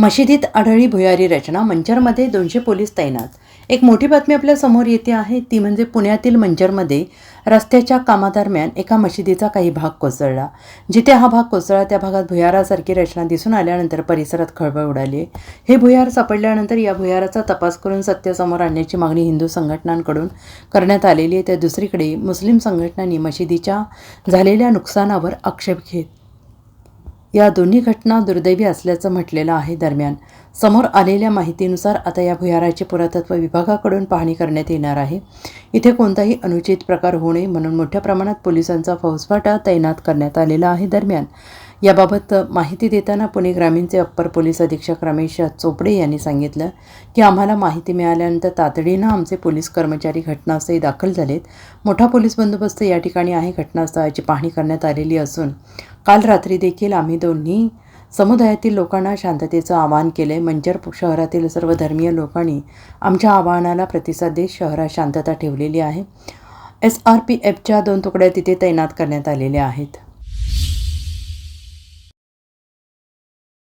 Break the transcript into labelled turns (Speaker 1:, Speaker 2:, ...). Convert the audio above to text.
Speaker 1: मशिदीत आढळली भुयारी रचना मंचरमध्ये दोनशे पोलीस तैनात. एक मोठी बातमी आपल्यासमोर येते आहे ती म्हणजे पुण्यातील मंचरमध्ये रस्त्याच्या कामादरम्यान एका मशिदीचा काही भाग कोसळला. जिथे हा भाग कोसळला त्या भागात भुयारासारखी रचना दिसून आल्यानंतर परिसरात खळबळ उडाली. आहे. हे भुयार सापडल्यानंतर या भुयाराचा तपास करून सत्य समोर आणण्याची मागणी हिंदू संघटनांकडून करण्यात आलेली आहे. तर दुसरीकडे मुस्लिम संघटनांनी मशिदीच्या झालेल्या नुकसानावर आक्षेप घेत या दोन्ही घटना दुर्दैवी असल्याचं म्हटलेलं आहे दरम्यान. समोर आलेल्या माहितीनुसार आता या भुयाराची पुरातत्व विभागाकडून पाहणी करण्यात येणार आहे. इथे कोणताही अनुचित प्रकार होऊ नये म्हणून मोठ्या प्रमाणात पोलिसांचा फौजफाटा तैनात करण्यात आलेला आहे दरम्यान. याबाबत माहिती देताना पुणे ग्रामीणचे अप्पर पोलीस अधीक्षक रमेश चोपडे यांनी सांगितलं की आम्हाला माहिती मिळाल्यानंतर तातडीनं आमचे पोलीस कर्मचारी घटनास्थळी दाखल झालेत. मोठा पोलीस बंदोबस्त या ठिकाणी आहे. घटनास्थळाची पाहणी करण्यात आलेली असून काल रात्री देखील आम्ही दोन्ही समुदायातील लोकांना शांततेचं आवाहन केले मंजर शहरातील सर्व धर्मीय लोकांनी आमच्या आवाहनाला प्रतिसाद देत शहरात शांतता ठेवलेली आहे. एस आर पी एफच्या दोन तुकड्या तिथे तैनात करण्यात आलेल्या आहेत.